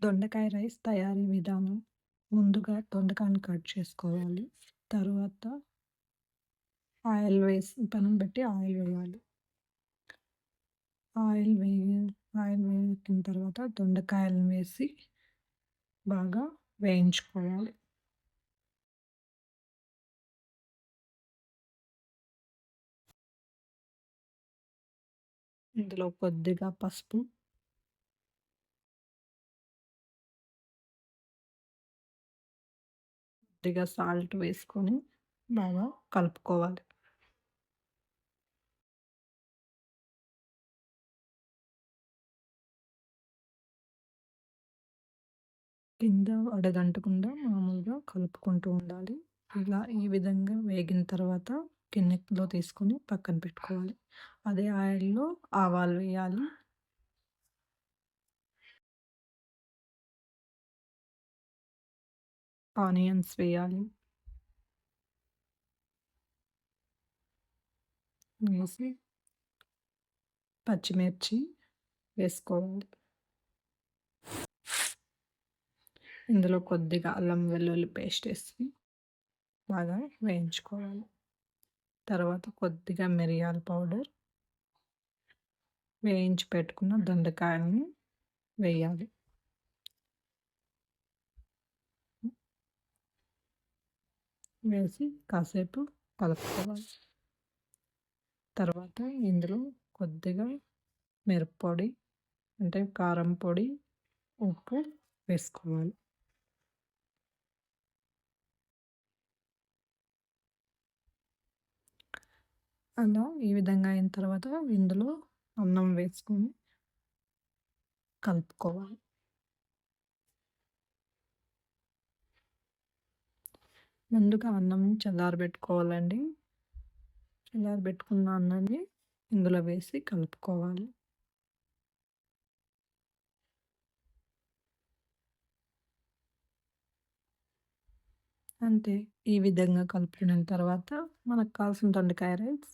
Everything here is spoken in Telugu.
దొండకాయ రైస్ తయారీ విధానం ముందుగా దొండకాయని కట్ చేసుకోవాలి. తర్వాత ఆయిల్ వేసి పనం పెట్టి ఆయిల్ వేయాలి. ఆయిల్ వేయి ఆయిల్ వేసిన తర్వాత దొండకాయలను వేసి బాగా వేయించుకోవాలి. ఇందులో కొద్దిగా పసుపు కొద్దిగా సాల్ట్ వేసుకొని బాగా కలుపుకోవాలి. కింద అడగంటకుండా మామూలుగా కలుపుకుంటూ ఉండాలి. ఇలా ఈ విధంగా వేగిన తర్వాత గిన్నెలో తీసుకొని పక్కన పెట్టుకోవాలి. అదే ఆయిల్‌లో ఆవాలు వేయాలి. ఆనియన్స్ వేయాలి. వేసి పచ్చిమిర్చి వేసుకోవాలి. ఇందులో కొద్దిగా అల్లం వెల్లుల్లి పేస్ట్ వేసి బాగా వేయించుకోవాలి. తర్వాత కొద్దిగా మిరియాల పౌడర్ వేయించి పెట్టుకున్న దొండకాయలని వేయాలి వేసి కాసేపు కలుపుకోవాలి. తర్వాత ఇందులో కొద్దిగా మిరప్పొడి అంటే కారం పొడి ఉప్పు వేసుకోవాలి. అలా ఈ విధంగా అయిన తర్వాత ఇందులో అన్నం వేసుకొని కలుపుకోవాలి. ముందుగా అన్నం చల్లారబెట్టుకోవాలండి. చల్లారబెట్టుకున్న అన్నాన్ని ఇందులో వేసి కలుపుకోవాలి. అంతే ఈ విధంగా కలుపుకున్న తర్వాత మనకు కావాల్సిన దొండకాయ రైస్